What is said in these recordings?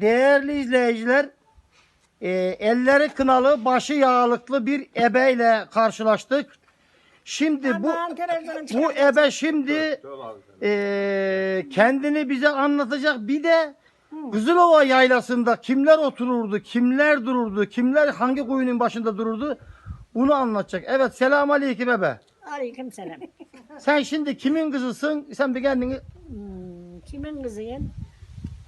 değerli izleyiciler e, elleri kınalı, başı yağlıklı bir ebeyle karşılaştık. Şimdi bu bu ebe şimdi e, kendini bize anlatacak. Bir de Kızılova yaylasında kimler otururdu, kimler dururdu, kimler hangi kuyunun başında dururdu bunu anlatacak. Evet selam aleyküm ebe. Aleyküm selam. Sen şimdi kimin kızısın? Sen bir kendini Hmm, kimin kızıyım?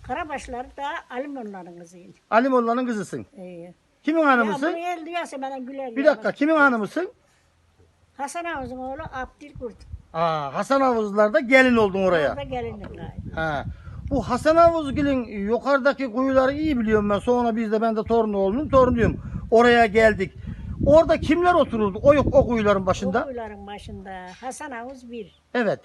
Karabaşlar da Alimonların kızıyım. Ali Molla'nın kızısın. Ee, Kimin ya hanımısın? bunu el duyarsa bana güler. Bir ya. dakika kimin hanımısın? Hasan Ağuz'un oğlu Abdülkurt. Aa, Hasan Havuzlar'da gelin oldun oraya. Orada gelindim galiba. Ha. Bu Hasan Havuzgil'in yukarıdaki kuyuları iyi biliyorum ben. Sonra biz de ben de Tornoğlu'nun torunuyum. Oraya geldik. Orada kimler otururdu? O yok o kuyuların başında. Okuyuların başında Hasan Ağuz bir. Evet.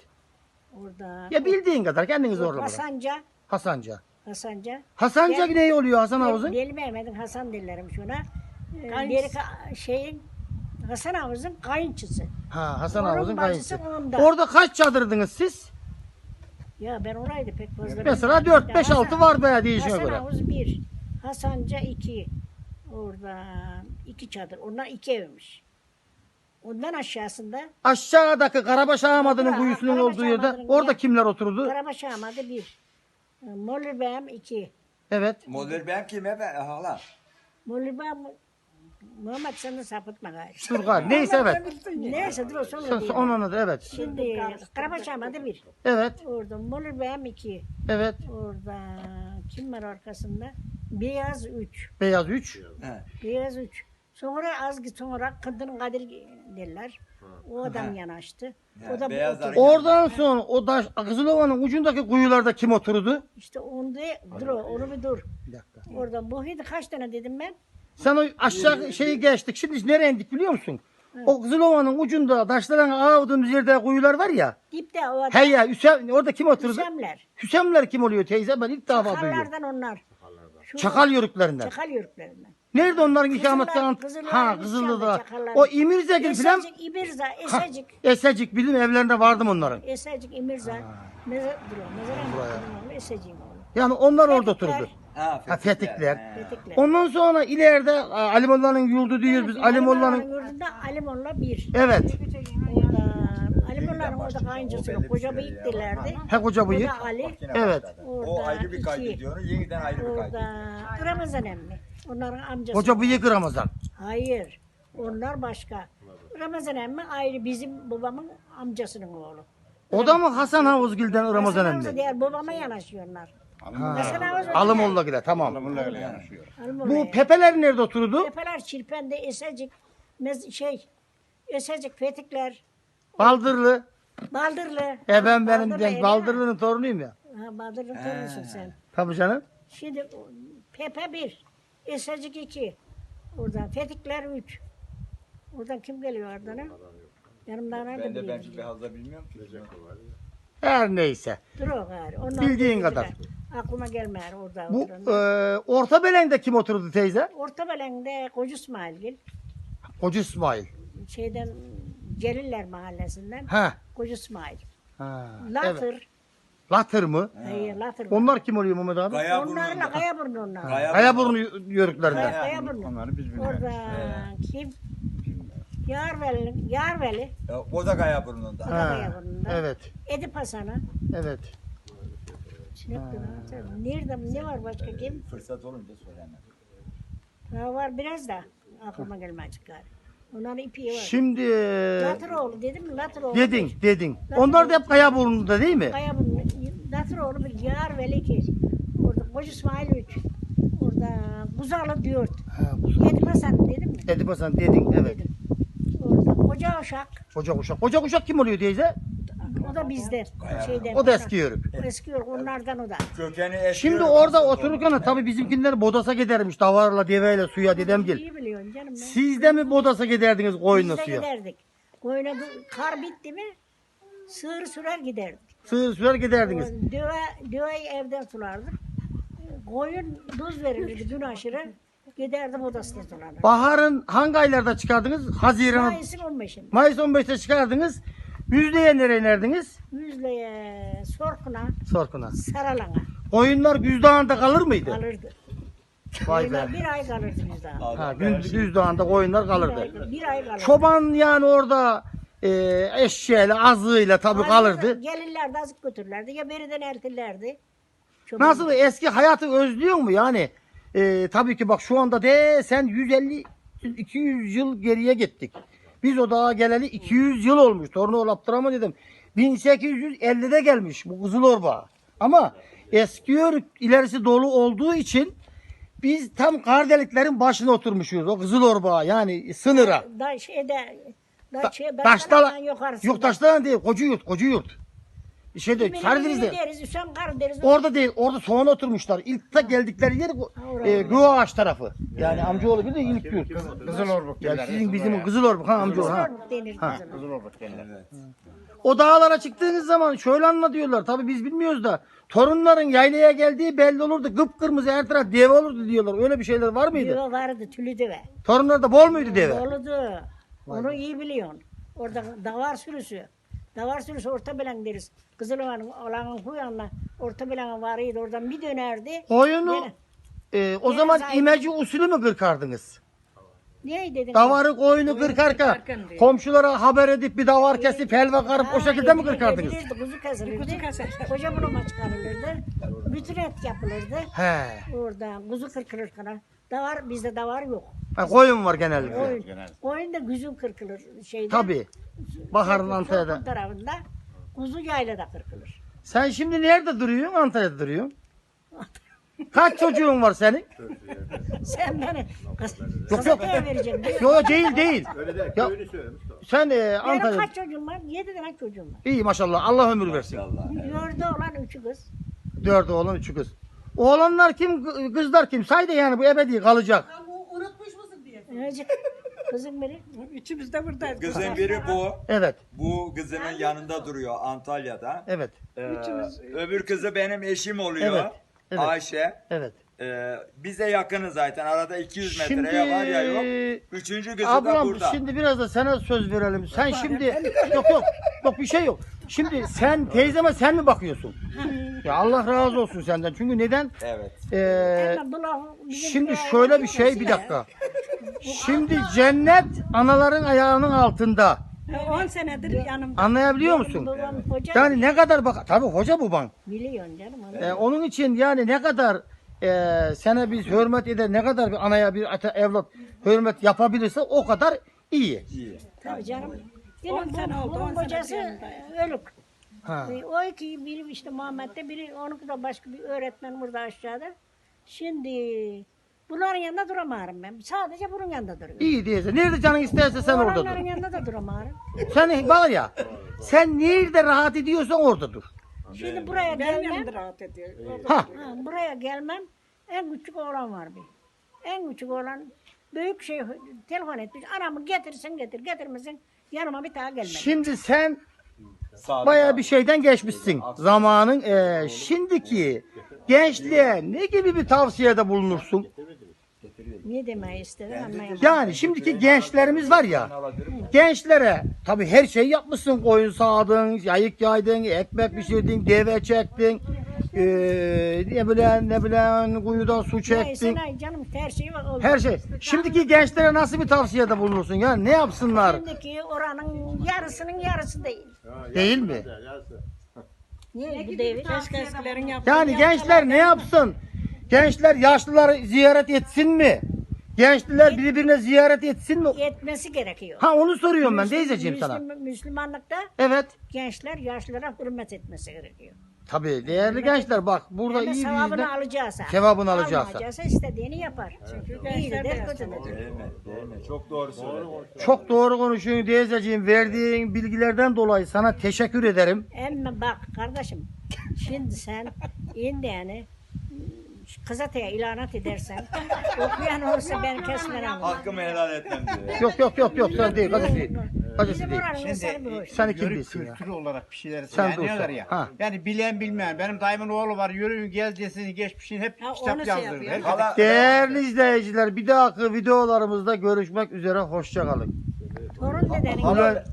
Orada. Ya bildiğin kadar kendiniz orada. Hasanca. Hasanca. Hasanca. Hasanca Gel- ne oluyor Hasan Havuz'un? Deli Mehmet'in Hasan dillerim şuna. Ee, ka- şeyin Hasan Ağuz'un kayınçısı. Ha Hasan Onun Havuz'un bacısı kayınçısı. onda. Orada kaç çadırdınız siz? Ya ben oraydı pek fazla. Mesela bilmiyorum. 4 5 Hasan- 6 var veya değişime Hasan göre. Havuz bir. Hasanca iki. Orada iki çadır. Onlar iki evmiş. Ondan aşağısında Aşağıdaki Karabaş Ha, kuyusunun olduğu yerde orada ya. kimler otururdu? Karabaş Ahmet'e bir. Molürbeyim iki. Evet. Model ben kim ebe hala? Molürbeyim Muhammed sen de sapıtma. Dur gari. Neyse evet. Neyse dur o Sen- sonra sen diyeyim. Onu anladı evet. Şimdi Karabaş Ahmet'e bir. Evet. Orada Molürbeyim iki. Evet. Orada kim var arkasında? Beyaz üç. Beyaz 3. He. Beyaz üç. Sonra az sonra Kıdın Kadir derler. O adam yanaştı. O da bu beyazlar- oturuyor. Oradan sonra o daş Kızılova'nın ucundaki kuyularda kim oturdu? İşte onda dur onu bir dur. Bir dakika. Oradan bu hidi kaç tane dedim ben? Sen o aşağı şeyi geçtik. Şimdi nereye indik biliyor musun? O Kızılova'nın ucunda taşların ağırdığımız yerde kuyular var ya. Dipte o adam. He ya Hüsem, orada kim oturdu? Hüsemler. Hüsemler kim oluyor teyze? Ben ilk defa duyuyorum. Çakallardan onlar. Şu Çakal yörüklerinden. Çakal yörüklerinden. Nerede onların ikametgahı? Ha Kızıllı'da. çakallar. O İmirzegil filan. Esecik, İmirza, Ha, Esecik. Esecik bizim evlerinde vardım onların. Esecik, İmirza. Mezar, o, mezar oğlu. Yani onlar orada Fetikler. oturdu. Ha, Ha, fetikler. Fetikler. Ondan sonra ileride a, Ali Molla'nın yurdu diyoruz biz. Ali Molla'nın yurdunda Ali Molla bir. Evet. Orada Molla'nın orada kayıncısı yok. Koca bıyık dilerdi. He koca O bıyık. da Ali. Evet. başladı. Orada O ayrı bir iki. kaydediyor. Yeniden ayrı bir kaydediyor. Orada Ramazan emmi. Onların amcası. Koca bıyık Ramazan. Hayır. Onlar başka. Ramazan emmi ayrı bizim babamın amcasının oğlu. O da mı Hasan Havuzgil'den Ramazan Hasan emmi? Diğer babama yanaşıyorlar. Ha. Hasan Ağuz Alimolla gile tamam. Alimolla'ya. Bu Pepeler nerede oturdu? Tepeler Çirpen'de Esecik, mez şey, Esecik, Fetikler, Baldırlı. Baldırlı. E ben benim Baldırlı ben Baldırlı'nın torunuyum ya. Ha, Baldırlı'nın torunusun sen. Tabii canım. Şimdi o, Pepe bir, Esecik iki. Oradan Fetikler üç. Oradan kim geliyor oradan ha? Yanımdan nerede Ben de ben biliyorum. şimdi fazla bilmiyorum ki. Her neyse. Dur o gari. Bildiğin kadar. Aklıma gelmiyor orada Bu e, Orta Belen'de kim oturdu teyze? Orta Belen'de Koca İsmailgil. Koca İsmail. Şeyden Celiller mahallesinden Ha. Koca İsmail. ha. Evet. Latır. Latır mı? Hayır, Latır. Onlar kim oluyor Mehmet abi? Gaya Onlarla. Kayaburnu onlar. Gaya Kayaburnu yörüklerinden. Kaya, Kayaburnu. Onları biz bilmiyoruz. Orada kim? Yarveli, Yarveli. Ya, O da kaya burnunda. O da Kayaburnu'nda. Evet. Edip Hasan'ı. Evet. Ne, nerede, ne var başka kim? Fırsat olunca söylemem. Ha, var biraz da aklıma gelmez gari. Onların ipi var. Şimdi e, Latıroğlu dedim mi? Latıroğlu. dedin dedin. Onlar da hep Kayaburnu'da değil mi? Kayaburnu. Latıroğlu bir Yarveli ki. Orada Koca İsmail üç. Orada Buzalı dört. Ha, Hasan dedim mi? Edip Hasan dedin evet. Dedim. Orada Koca Uşak. Koca kuşak. Koca kuşak kim oluyor teyze? O da bizden. Şeyden, O da eski yörük. Eski yörük onlardan o da. Kökeni eski. Şimdi orada otururken tabii bizimkiler Bodas'a gidermiş. Davarla, deveyle, suya dedemgil. İyi biliyorsun canım. ben. Siz de mi Bodas'a giderdiniz koyunla Biz de suya? giderdik. Koyuna du- kar bitti mi sığır sürer giderdik. Sığır sürer giderdiniz. Döve, döveyi evden sulardık. Koyun tuz verilirdi gün aşırı. Giderdim odasına sulardık. Baharın hangi aylarda çıkardınız? Haziran, Mayıs'ın 15'inde. Mayıs 15'te çıkardınız. Yüzleye nereye inerdiniz? Yüzleye, Sorkun'a, Sorkun'a. Saralan'a. Koyunlar Güzdağ'ında kalır mıydı? Kalırdı. Vay be. Bir ay kalırdı biz daha. Ha, Güz- Güzdağ'ında koyunlar Bir kalırdı. ay, bir ay kalırdı. Çoban yani orada e, eşeğiyle, azığıyla tabii kalırdı. Gelirlerdi azıcık götürürlerdi. Ya beriden ertirlerdi. Çoban- Nasıl eski hayatı özlüyor mu yani? E, tabii ki bak şu anda de sen 150 200 yıl geriye gittik. Biz o dağa geleli 200 yıl olmuş. Torunu Abdurrahman dedim. 1850'de gelmiş bu Kızılorba. Ama eski yörük ilerisi dolu olduğu için biz tam kar deliklerin başına oturmuşuz. O Kızılorba yani sınıra. Da şeyde da, Da, şey, taşlar, yukarısında. yok taşlar değil, koca yurt, koca yurt. Şeyde, Kimini Karadeniz'de. Deriz, Hüsam Kar deriz. Orada değil, orada soğan oturmuşlar. İlk ta geldikleri yer bu, orada. e, Güvaağaç tarafı. Yani amcaoğlu bir de ilk yurt. Kızılorbuk Ya derler. sizin bizim Kızılorba ha amcaoğlu ha. Kızıloruk denir Ha. kızım. Kızılorbuk derler. O dağlara çıktığınız zaman şöyle anla diyorlar. Tabii biz bilmiyoruz da. Torunların yaylaya geldiği belli olurdu. Kıpkırmızı her taraf deve olurdu diyorlar. Öyle bir şeyler var mıydı? Deve vardı, tülü deve. Torunlarda bol muydu deve? Doludu. Onu iyi biliyorsun. Orada davar sürüsü. Davar sürüsü orta bilen deriz. Kızılova'nın olanın huyanla orta bilen varıydı. Oradan bir dönerdi. Koyunu Gene- e, o zaman zayıf. imece usulü mü kırkardınız? Niye dedin? Davarı koyunu kırkarken komşulara haber edip bir davar kesip helva karıp o şekilde mi kırkardınız? edilirdi, Kuzu kesilirdi. Koca bulama çıkarılırdı. Bütün et yapılırdı. He. Orada kuzu kırkılır kana. Davar bizde davar yok. Ha, koyun var genellikle. Koyun, koyun da güzüm kırkılır şeyde. Tabii. Baharın Antalya'da. tarafında kuzu yaylada kırkılır. Sen şimdi nerede duruyorsun? Antalya'da duruyorsun. Kaç çocuğun var senin? Sen beni kız, Yok, yok. gazeteye vereceksin. Yok değil değil. Öyle de Ya, köyünü söyle Mustafa. sen e, Benim Antalya'da. kaç çocuğum var? Yedi tane çocuğum var. İyi maşallah. Allah ömür versin. Dördü olan üçü kız. Dört oğlan, üçü kız. Oğlanlar kim, kızlar kim? Say da yani bu ebedi kalacak. Önce kızım biri. Üçümüz de buradayız. Kızın biri bu. Evet, Bu kızının yanında duruyor Antalya'da. evet, Ee, öbür kızı benim eşim oluyor. Evet, evet. Ayşe. evet. Ee, biz de yakınız zaten. Arada 200 Şimdi metreye var ya yok. Üçüncü kızı da ablam burada. şimdi biraz da sana söz verelim. Sen şimdi yok yok yok bir şey yok. Şimdi sen teyzeme sen mi bakıyorsun? ya Allah razı olsun senden. Çünkü neden? Evet. Ee, bu bizim Şimdi şöyle bir şey bir dakika. Şimdi cennet anaların ayağının altında. 10 senedir yanımda. Anlayabiliyor musun? babam hoca. Yani ne kadar bak tabii hoca baban. Biliyorsun canım onu. Ee, onun için yani ne kadar e, sana biz hürmet eder ne kadar bir anaya bir ata, evlat hürmet yapabilirse o kadar iyi. İyi. Tabii canım. Benim bu, sene oldu, bunun on senedir kocası yanındayım. ölük. Ha. E, O iki biri işte Muhammed'de biri onunki de başka bir öğretmen burada aşağıda. Şimdi bunların yanında duramıyorum ben. Sadece bunun yanında duruyorum. İyi diyece. Nerede canın isterse sen orada Oğlanların dur. yanında da duramıyorum. Sen var ya sen nerede rahat ediyorsan orada dur. Şimdi buraya Benim gelmem. yanımda rahat ediyor. Ha. Ha, buraya gelmem. En küçük oğlan var bir. En küçük oğlan büyük şey telefon etmiş. Anamı getirsin getir getirmesin yanıma bir daha gelmedi. Şimdi sen Sadık Bayağı abi. bir şeyden geçmişsin. Zamanın eee, şimdiki gençliğe ne gibi bir tavsiyede bulunursun? Ne demeyi istedi anlayamadım. Yani şimdiki gençlerimiz var ya. Gençlere tabii her şeyi yapmışsın. Koyun sağdın, yayık yaydın, ekmek pişirdin, deve çektin. eee, ne bilen ne bilen kuyudan su Neyse çektin. ne canım her şey var. oldu. Her şey. Şimdiki gençlere nasıl bir tavsiyede bulunursun? Yani ne yapsınlar? Şimdiki oranın yarısının yarısı değil. Değil mi? Niye bu değil? Keşke eskilerin yaptığı. Yani gençler ne yapsın? Gençler yaşlıları ziyaret etsin mi? Gençler birbirine ziyaret etsin mi? Etmesi gerekiyor. Ha onu soruyorum ben Müslüm- teyzeciğim sana. Müslüm- Müslümanlıkta Evet. gençler yaşlılara hürmet etmesi gerekiyor. Tabii değerli gençler bak burada Yani iyi bir sevabını yüzde. alacaksa. Sevabını alacaksa. Almayacaksa istediğini yapar. Çünkü gençler de kötü de. Değil mi? Değil mi? Çok doğru söyledin. Çok doğru konuşuyorsun teyzeciğim. Verdiğin bilgilerden dolayı sana teşekkür ederim. Ama bak kardeşim şimdi sen indi yani gazeteye ilanat edersen okuyan olursa ben kesmem. Hakkımı helal etmem diyor. Yok yok yok yok sen değil. Gazetesi değil. Bizim değil. hoş. Sen kim Yörük bilsin ya? kültürü olarak bir şeyler Sen söyleniyorlar dursun. ya. Ha. Yani bilen bilmeyen. Benim dayımın oğlu var. Yürüyün gezdesini geçmişini hep Ha, kitap şey yazdırır. yapıyor. Herkes- Hala- Değerli izleyiciler bir dahaki videolarımızda görüşmek üzere. Hoşçakalın. Torun dedenin Hala-